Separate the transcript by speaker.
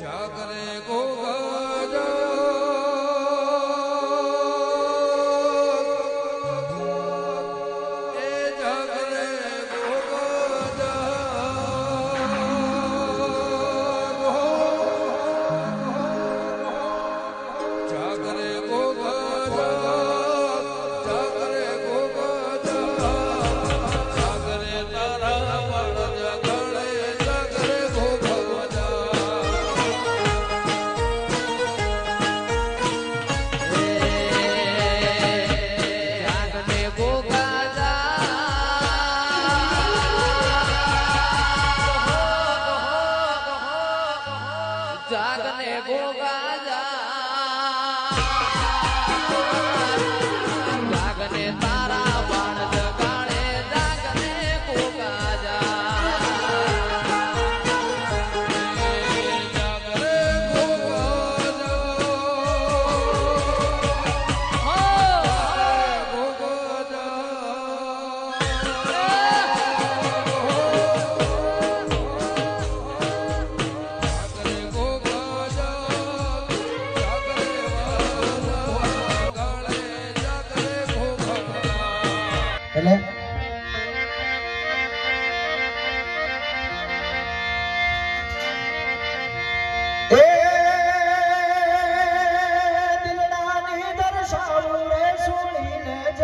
Speaker 1: जागरे
Speaker 2: છોડીને જ